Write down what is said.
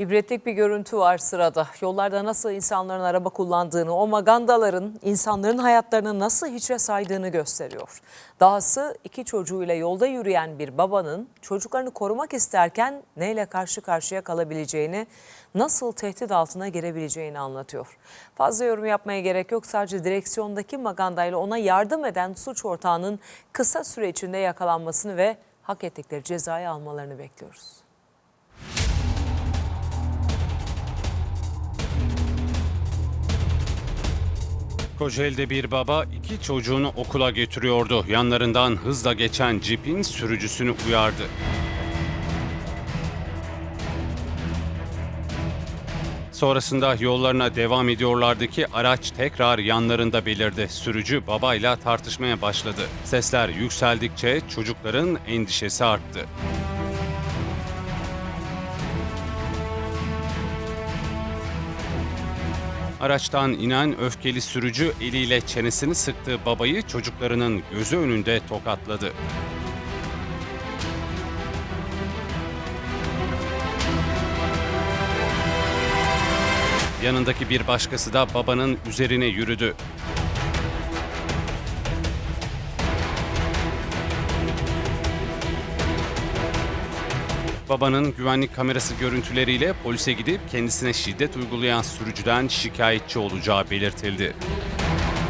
İbretlik bir görüntü var sırada. Yollarda nasıl insanların araba kullandığını, o magandaların insanların hayatlarını nasıl hiçe saydığını gösteriyor. Dahası iki çocuğuyla yolda yürüyen bir babanın çocuklarını korumak isterken neyle karşı karşıya kalabileceğini, nasıl tehdit altına girebileceğini anlatıyor. Fazla yorum yapmaya gerek yok. Sadece direksiyondaki magandayla ona yardım eden suç ortağının kısa süre içinde yakalanmasını ve hak ettikleri cezayı almalarını bekliyoruz. Kocaeli'de bir baba iki çocuğunu okula götürüyordu. Yanlarından hızla geçen cipin sürücüsünü uyardı. Sonrasında yollarına devam ediyorlardı ki araç tekrar yanlarında belirdi. Sürücü babayla tartışmaya başladı. Sesler yükseldikçe çocukların endişesi arttı. Araçtan inen öfkeli sürücü eliyle çenesini sıktığı babayı çocuklarının gözü önünde tokatladı. Yanındaki bir başkası da babanın üzerine yürüdü. Babanın güvenlik kamerası görüntüleriyle polise gidip kendisine şiddet uygulayan sürücüden şikayetçi olacağı belirtildi.